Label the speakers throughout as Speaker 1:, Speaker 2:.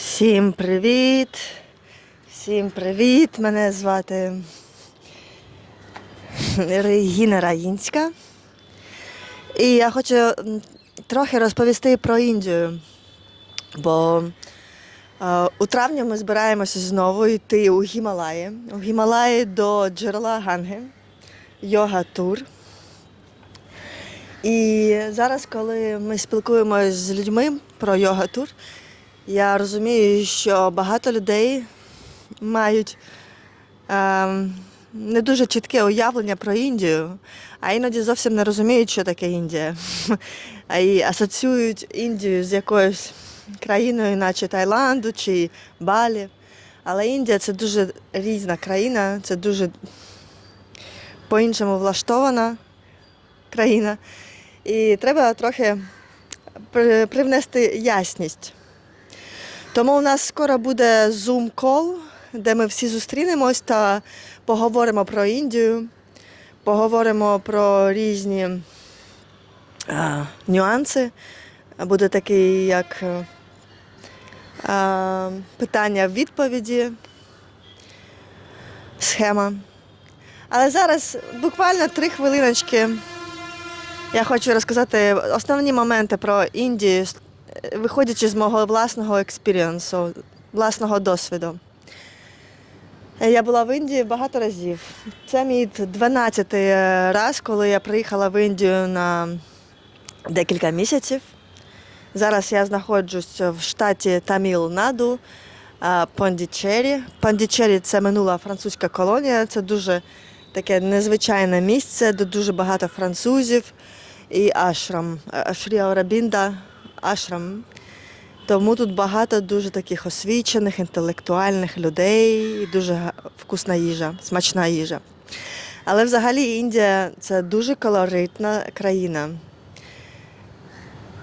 Speaker 1: Всім привіт! Всім привіт! Мене звати Регіна Раїнська. І я хочу трохи розповісти про Індію. Бо е, у травні ми збираємося знову йти у Гімалаї. У Гімалаї до джерела Ганги, йога тур. І зараз, коли ми спілкуємося з людьми про йога тур, я розумію, що багато людей мають ем, не дуже чітке уявлення про Індію, а іноді зовсім не розуміють, що таке Індія. А і асоціюють Індію з якоюсь країною, наче Таїланду чи Балі. Але Індія це дуже різна країна, це дуже по-іншому влаштована країна. І треба трохи при- привнести ясність. Тому у нас скоро буде Zoom-кол, де ми всі зустрінемось та поговоримо про Індію, поговоримо про різні а, нюанси. Буде такий як е, а, питання-відповіді, схема. Але зараз буквально три хвилиночки. Я хочу розказати основні моменти про Індію, виходячи з мого власного експірієнсу, власного досвіду. Я була в Індії багато разів. Це мій 12-й раз, коли я приїхала в Індію на декілька місяців. Зараз я знаходжусь в штаті Таміл-Наду, а, Пондічері. Пондічері це минула французька колонія. Це дуже таке незвичайне місце, де дуже багато французів і ашрам. е, Шрі ашрам. Тому тут багато дуже таких освічених, інтелектуальних людей, і дуже вкусна їжа, смачна їжа. Але взагалі Індія це дуже колоритна країна.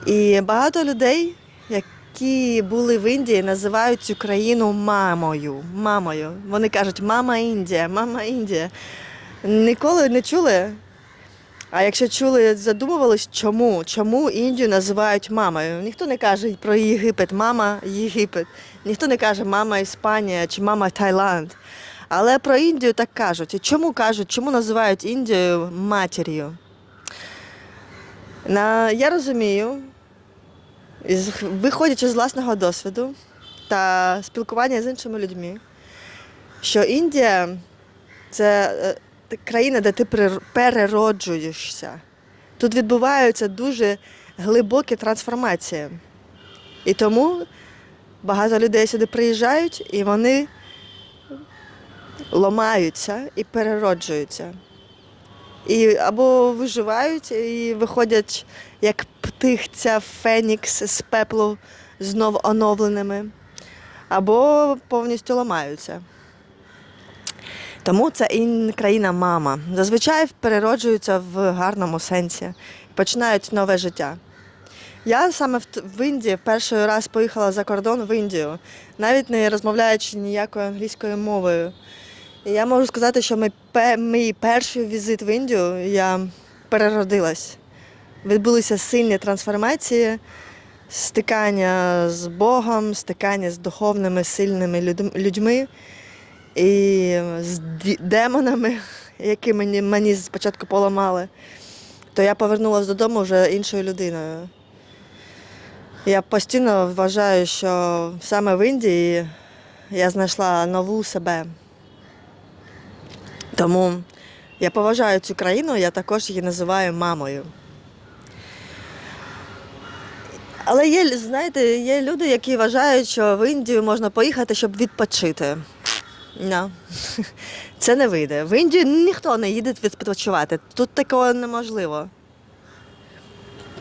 Speaker 1: І багато людей, які були в Індії, називають цю країну мамою. Мамою. Вони кажуть, мама Індія, мама Індія. Ніколи не чули. А якщо чули, задумувались, чому? Чому Індію називають мамою? Ніхто не каже про Єгипет, мама Єгипет. Ніхто не каже мама Іспанія чи мама Таїланд. Але про Індію так кажуть. І чому кажуть, чому називають Індію матір'ю? На, я розумію, виходячи з власного досвіду та спілкування з іншими людьми, що Індія це е, країна, де ти перероджуєшся. Тут відбуваються дуже глибокі трансформації. І тому багато людей сюди приїжджають і вони ламаються і перероджуються. І або виживають і виходять як птихця Фенікс з пеплу знов оновленими, або повністю ламаються. Тому це і країна мама. Зазвичай перероджуються в гарному сенсі, починають нове життя. Я саме в, Індії перший раз поїхала за кордон в Індію, навіть не розмовляючи ніякою англійською мовою. І я можу сказати, що мій, мій перший візит в Індію я переродилась. Відбулися сильні трансформації, стикання з Богом, стикання з духовними сильними людьми і з демонами, які мені, мені спочатку поламали, то я повернулася додому вже іншою людиною. Я постійно вважаю, що саме в Індії я знайшла нову себе. Тому я поважаю цю країну, я також її називаю мамою. Але є, знаєте, є люди, які вважають, що в Індію можна поїхати, щоб відпочити. No. Це не вийде. В Індію ніхто не їде відпочивати. Тут такого неможливо.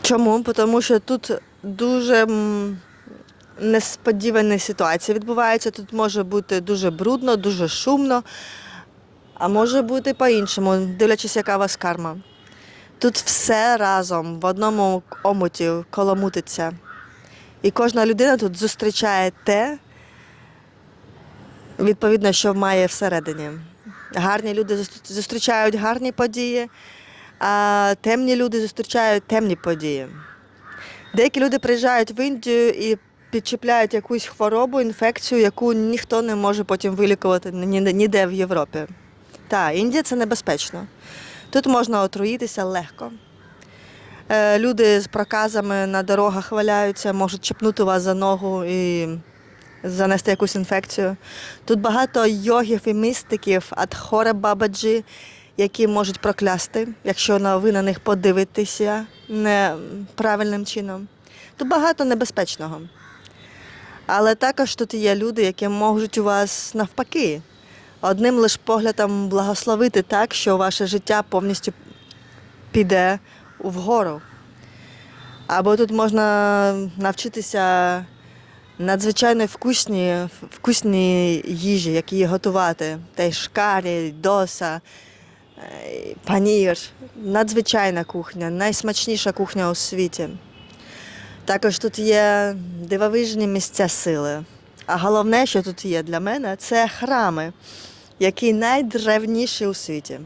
Speaker 1: Чому? Тому що тут дуже м, несподівані ситуації відбуваються. Тут може бути дуже брудно, дуже шумно, а може бути по-іншому, дивлячись, яка у вас карма. Тут все разом в одному омуті коломутиться. І кожна людина тут зустрічає те, відповідно, що має всередині. Гарні люди зустрічають гарні події, а темні люди зустрічають темні події. Деякі люди приїжджають в Індію і підчіпляють якусь хворобу, інфекцію, яку ніхто не може потім вилікувати ніде в Європі. Так, Індія це небезпечно. Тут можна отруїтися легко. Е, Люди з проказами на дорогах валяються, можуть чіпнути вас за ногу і занести якусь інфекцію. Тут багато йогів і містиків, адхора бабаджі, які можуть проклясти, якщо ви на них подивитеся неправильним чином. Тут багато небезпечного. Але також тут є люди, які можуть у вас навпаки одним лише поглядом благословити так, що ваше життя повністю піде вгору. Або тут можна навчитися надзвичайно вкусні, вкусні їжі, які готувати. Та шкарі, доса, е, панір. Надзвичайна кухня, найсмачніша кухня у світі. Також тут є дивовижні місця сили. А головне, що тут є для мене, це храми, які найдревніші у світі.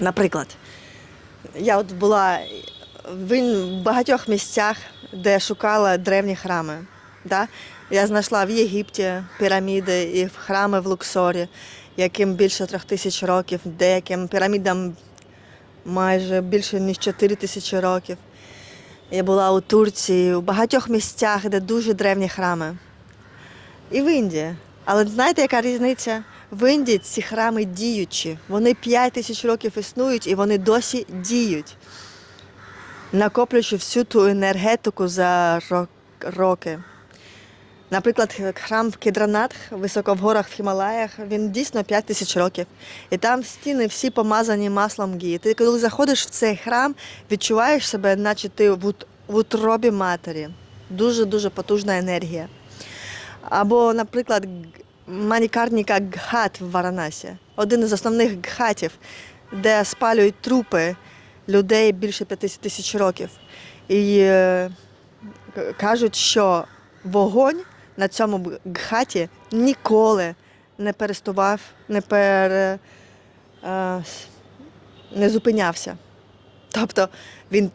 Speaker 1: Наприклад, я от була в багатьох місцях, де шукала древні храми. Да? Я знайшла в Єгипті піраміди і храми в Луксорі, яким більше трьох тисяч років, деяким пірамідам майже більше ніж чотири тисячі років. Я була у Турції, у багатьох місцях, де дуже древні храми. І в Індії. Але знаєте, яка різниця? В Індії ці храми діючі. Вони 5 тисяч років існують і вони досі діють, накоплюючи всю ту енергетику за ро- роки. Наприклад, храм Кедранатх, високо в горах в Хімалаях, він дійсно 5 тисяч років. І там стіни всі помазані маслом гі. Ти коли заходиш в цей храм, відчуваєш себе, наче ти в, в утробі матері. Дуже-дуже потужна енергія. Або, наприклад, Манікарніка Гхат в Варанасі. Один із основних гхатів, де спалюють трупи людей більше 50 тисяч років. І е, кажуть, що вогонь на цьому гхаті ніколи не перестував, не пере, не зупинявся. Тобто він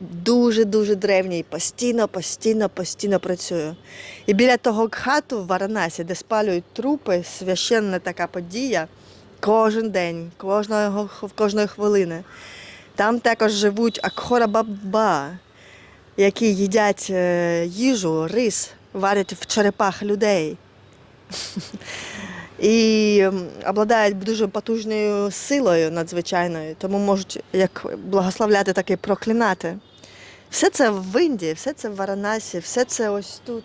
Speaker 1: дуже-дуже древній, постійно, постійно, постійно працює. І біля того гхату в Варанасі, де спалюють трупи, священна така подія кожен день, кожного, кожної хвилини. Там також живуть Акхора Баба, які їдять е, їжу, рис, варять в черепах людей. І обладають дуже потужною силою надзвичайною, тому можуть як благословляти, так і проклинати. Все це в Індії, все це в Варанасі, все це ось тут.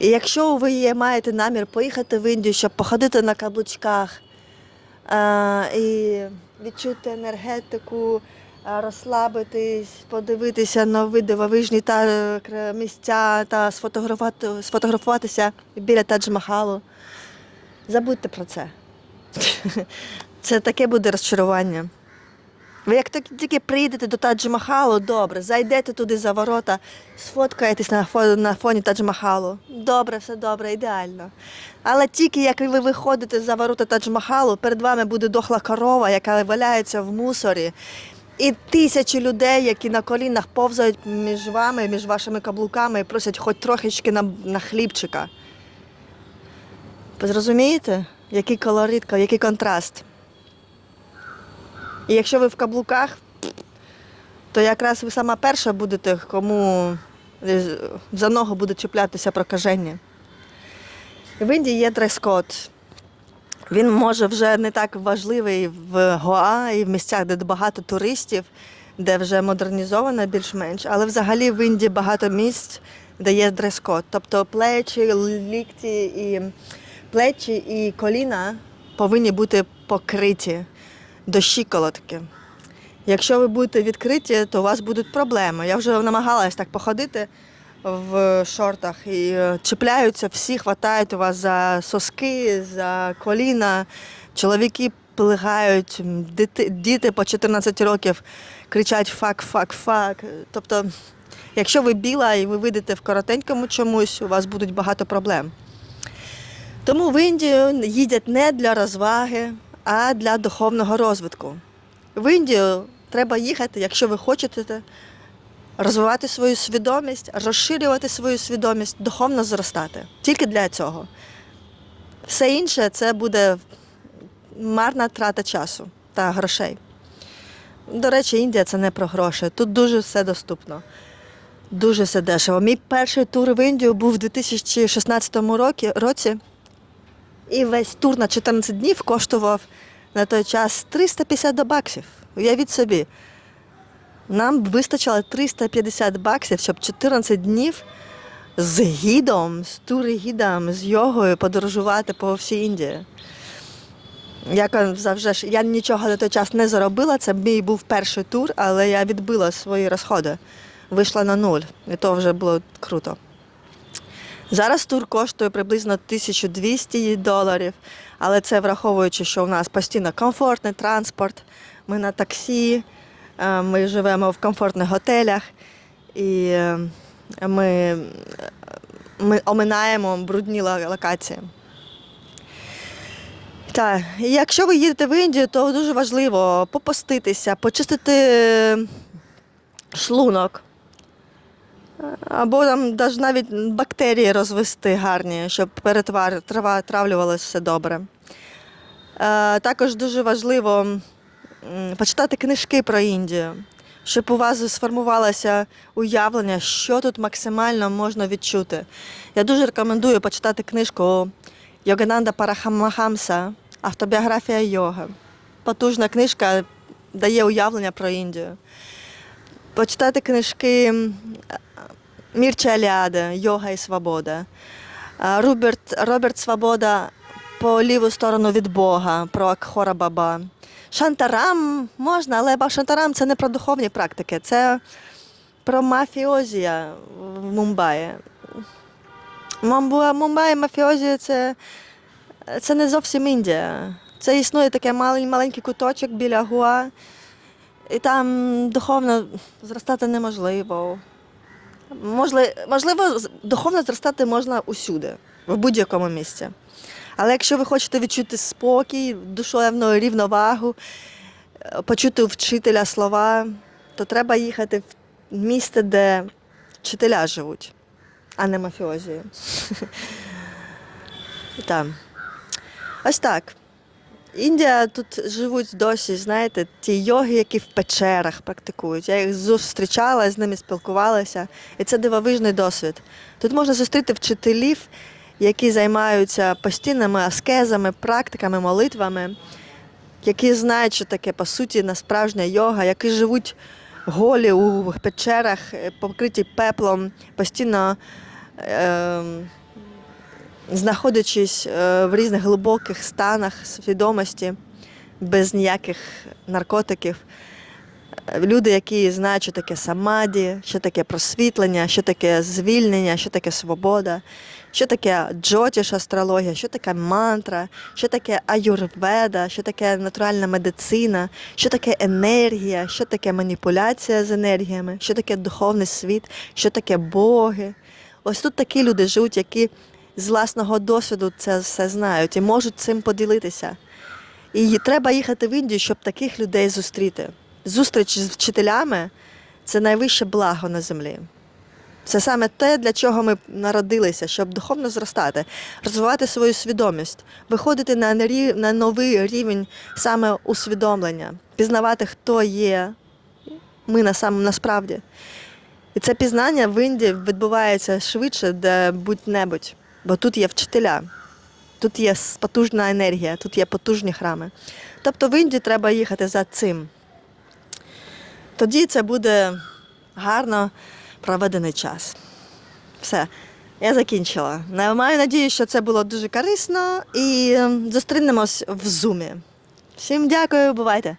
Speaker 1: І якщо ви маєте намір поїхати в Індію, щоб походити на каблучках а, і відчути енергетику, розслабитись, подивитися на видивовижні та е, місця та сфотографувати, сфотографуватися біля Тадж-Махалу. Забудьте про це. Це таке буде розчарування. Ви як тільки- прийдете до Тадж-Махалу, добре, зайдете туди за ворота, сфоткаєтесь на фоні, на фоні Тадж-Махалу. Добре, все добре, ідеально. Але тільки як ви виходите за ворота Тадж-Махалу, перед вами буде дохла корова, яка валяється в мусорі. І тисячі людей, які на колінах повзають між вами, між вашими каблуками і просять хоч трохички на, на хлібчика. Ви Зрозумієте, який колорит, який контраст? І якщо ви в каблуках, то якраз ви сама перша будете, кому за ногу буде чіплятися прокаження. В Індії є дрес-код. Він може вже не так важливий в Гоа і в місцях, де багато туристів, де вже модернізовано більш-менш, але взагалі в Індії багато місць, де є дрес-код. Тобто плечі, лікті і плечі і коліна повинні бути покриті до щиколотки. Якщо ви будете відкриті, то у вас будуть проблеми. Я вже намагалась так походити в шортах і е, чіпляються, всі хватають у вас за соски, за коліна. Чоловіки плигають, діти, діти по 14 років кричать фак, фак, фак. Тобто, якщо ви біла і ви вийдете в коротенькому чомусь, у вас будуть багато проблем. Тому в Індію їдять не для розваги, а для духовного розвитку. В Індію треба їхати, якщо ви хочете розвивати свою свідомість, розширювати свою свідомість, духовно зростати. Тільки для цього. Все інше це буде марна трата часу та грошей. До речі, Індія це не про гроші. Тут дуже все доступно. Дуже все дешево. Мій перший тур в Індію був у 2016 році, і весь тур на 14 днів коштував на той час 350 баксів. Уявіть собі. Нам вистачило 350 баксів, щоб 14 днів з гідом, з тургідом, з йогою подорожувати по всій Індії. Як завжди я нічого на той час не заробила, це мій був перший тур, але я відбила свої розходи. Вийшла на нуль, і то вже було круто. Зараз тур коштує приблизно 1200 доларів, але це враховуючи, що у нас постійно комфортний транспорт, ми на таксі, е, ми живемо в комфортних готелях і е, ми, ми оминаємо брудні локації. Так, і якщо ви їдете в Індію, то дуже важливо попоститися, почистити е, шлунок. Або там навіть бактерії розвести гарні, щоб перетвар... травлювалося все добре. Е, також дуже важливо почитати книжки про Індію, щоб у вас сформувалося уявлення, що тут максимально можна відчути. Я дуже рекомендую почитати книжку Йогананда Парахамахамса Автобіографія йоги. Потужна книжка дає уявлення про Індію. Почитати книжки Мірча Аліаде Йога і Свобода. Роберт, Роберт Свобода по ліву сторону від Бога про Акхора Баба. Шантарам можна, але Шантарам це не про духовні практики, це про мафіозія в Мумбаї. Мумба- Мумбай мафіозія це, це не зовсім Індія. Це існує такий малень- маленький куточок біля Гуа, і там духовно зростати неможливо. Можливо, духовно зростати можна усюди, в будь-якому місці. Але якщо ви хочете відчути спокій, душевну рівновагу, е, почути у вчителя слова, то треба їхати в місце, де вчителя живуть, а не мафіозії. Ось так. Індія тут живуть досі, знаєте, ті йоги, які в печерах практикують. Я їх зустрічала, з ними спілкувалася, і це дивовижний досвід. Тут можна зустріти вчителів, які займаються постійними аскезами, практиками, молитвами, які знають, що таке по суті на справжня йога, які живуть голі у печерах, покриті пеплом, постійно. Е- знаходячись е, в різних глибоких станах свідомості, без ніяких наркотиків. Е, Люди, які знають, що таке самаді, що таке просвітлення, що таке звільнення, що таке свобода, що таке джотіш астрологія, що таке мантра, що таке аюрведа, що таке натуральна медицина, що таке енергія, що таке маніпуляція з енергіями, що таке духовний світ, що таке боги. Ось тут такі люди живуть, які з власного досвіду це все знають і можуть цим поділитися. І треба їхати в Індію, щоб таких людей зустріти. Зустріч з вчителями це найвище благо на землі. Це саме те, для чого ми народилися, щоб духовно зростати, розвивати свою свідомість, виходити на, на новий рівень саме усвідомлення, пізнавати, хто є ми на сам, насправді. І це пізнання в Індії відбувається швидше, де будь-небудь, бо тут є вчителя, тут є потужна енергія, тут є потужні храми. Тобто в Індію треба їхати за цим. Тоді це буде гарно проведений час. Все, я закінчила. Маю надію, що це було дуже корисно і ем, зустрінемось в зумі. Всім дякую, бувайте!